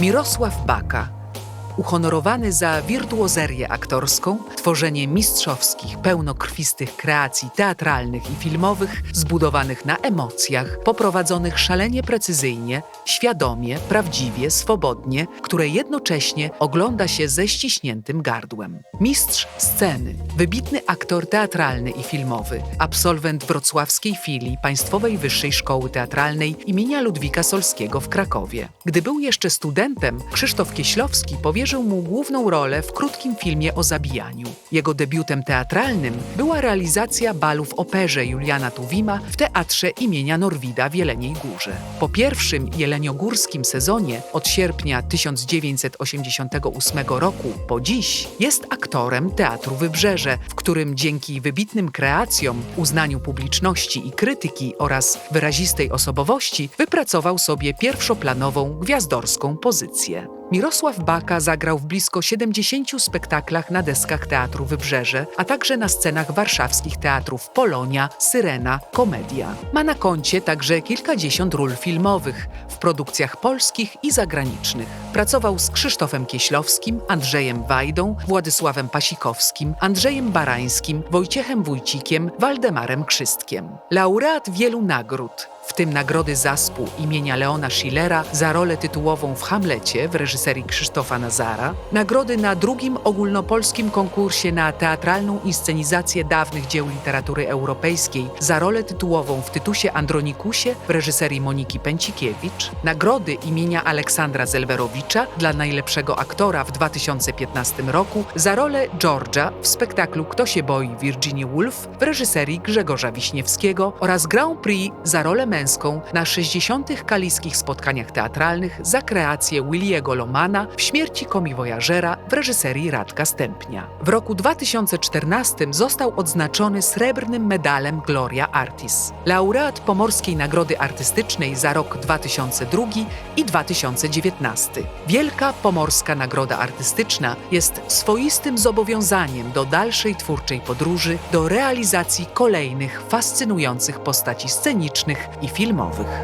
Mirosław Baka, uhonorowany za wirtuozerię aktorską, tworzenie mistrzowskich, pełnokrwistych kreacji teatralnych i filmowych, zbudowanych na emocjach, poprowadzonych szalenie precyzyjnie, świadomie, prawdziwie, swobodnie, które jednocześnie ogląda się ze ściśniętym gardłem. Mistrz sceny, wybitny aktor teatralny i filmowy, absolwent wrocławskiej filii Państwowej Wyższej Szkoły Teatralnej imienia Ludwika Solskiego w Krakowie. Gdy był jeszcze studentem, Krzysztof Kieślowski powierzył mu główną rolę w krótkim filmie o zabijaniu. Jego debiutem teatralnym była realizacja balu w operze Juliana Tuwima w Teatrze imienia Norwida w Jeleniej Górze. Po pierwszym jeleniogórskim sezonie od sierpnia 1988 roku po dziś jest aktorem Teatru Wybrzeże, w którym dzięki wybitnym kreacjom, uznaniu publiczności i krytyki oraz wyrazistej osobowości wypracował sobie pierwszoplanową, gwiazdorską pozycję. Mirosław Baka zagrał w blisko 70 spektaklach na deskach Teatru Wybrzeże, a także na scenach warszawskich teatrów Polonia, Syrena, Komedia. Ma na koncie także kilkadziesiąt ról filmowych w produkcjach polskich i zagranicznych. Pracował z Krzysztofem Kieślowskim, Andrzejem Wajdą, Władysławem Pasikowskim, Andrzejem Barańskim, Wojciechem Wójcikiem, Waldemarem Krzystkiem. Laureat wielu nagród, w tym nagrody Zaspół imienia Leona Schillera za rolę tytułową w Hamlecie w reżyserii Krzysztofa Nazara, nagrody na drugim ogólnopolskim konkursie na teatralną inscenizację dawnych dzieł literatury europejskiej za rolę tytułową w Tytusie Andronikusie w reżyserii Moniki Pęcikiewicz, nagrody imienia Aleksandra Zelwerowicza dla najlepszego aktora w 2015 roku za rolę George'a w spektaklu Kto się boi Virginia Woolf w reżyserii Grzegorza Wiśniewskiego oraz Grand Prix za rolę męską na 60. kaliskich spotkaniach teatralnych za kreację Williego Lomana w Śmierci komiwojażera w reżyserii Radka Stępnia. W roku 2014 został odznaczony srebrnym medalem Gloria Artis, laureat Pomorskiej Nagrody Artystycznej za rok 2002 i 2019. Wielka Pomorska Nagroda Artystyczna jest swoistym zobowiązaniem do dalszej twórczej podróży, do realizacji kolejnych fascynujących postaci scenicznych filmowych.